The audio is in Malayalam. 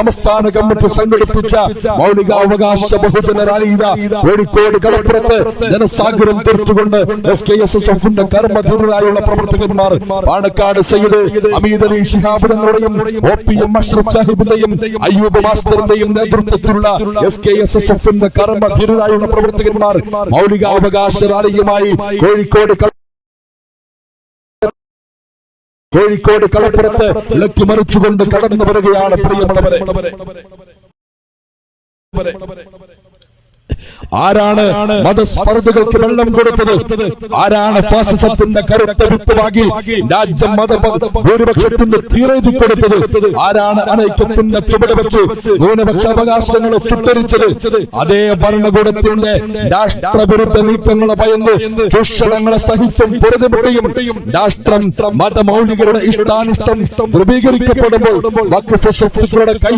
സംസ്ഥാന കമ്മിറ്റി സംഘടിപ്പിച്ച മൗലികാവകാശ ബഹുജന റാലിത കോഴിക്കോട് കടപ്പുറത്ത് ജനസാഗരം തീർത്തുകൊണ്ട് എസ് കെ എസ് എസ് എഫിന്റെ കർമ്മധീരരായുള്ള പ്രവർത്തകന്മാർ പാണക്കാട് സയ്യിദ് അമീദ് അലി ശിഹാബിനെയും ഒ പി എം അഷ്റഫ് സാഹിബിന്റെയും അയ്യൂബ് മാസ്റ്ററിന്റെയും നേതൃത്വത്തിലുള്ള എസ് കെ എസ് എസ് എഫിന്റെ കർമ്മധീരരായുള്ള പ്രവർത്തകന്മാർ മൗലികാവകാശ റാലിയുമായി കോഴിക്കോട് കോഴിക്കോട് കളപ്പുറത്ത് ഇളക്കി മറിച്ചുകൊണ്ട് കടന്നു വരികയാണ് പ്രിയമുള്ളവരെ ആരാണ് മതസ്പർദ്ധകൾക്ക് വെള്ളം കൊടുത്തത്? ആരാണ് ഫാസിസത്തിന്റെ കരുത്ത വിത്തുവാകി രാജ്യം മത ഭൂരിപക്ഷത്തിന്റെ തീരെഴുതി കൊടുത്തത്? ആരാണ് അനൈക്യത്തിന്റെ ചുവട് വെച്ച് ന്യൂനപക്ഷ അവകാശങ്ങളെ ചുട്ടരിച്ചത് അതേ ഭരണകൂടത്തിന്റെ രാഷ്ട്രവിരുദ്ധ നീക്കങ്ങളെ ഭയന്ന് ചൂഷണങ്ങളെ സഹിച്ചും പൊറുതിമുട്ടിയും രാഷ്ട്രം മതമൗലികരുടെ ഇഷ്ടാനിഷ്ടം ധ്രുവീകരിക്കപ്പെടുമ്പോൾ വഖഫ് സ്വത്തുക്കളുടെ കൈ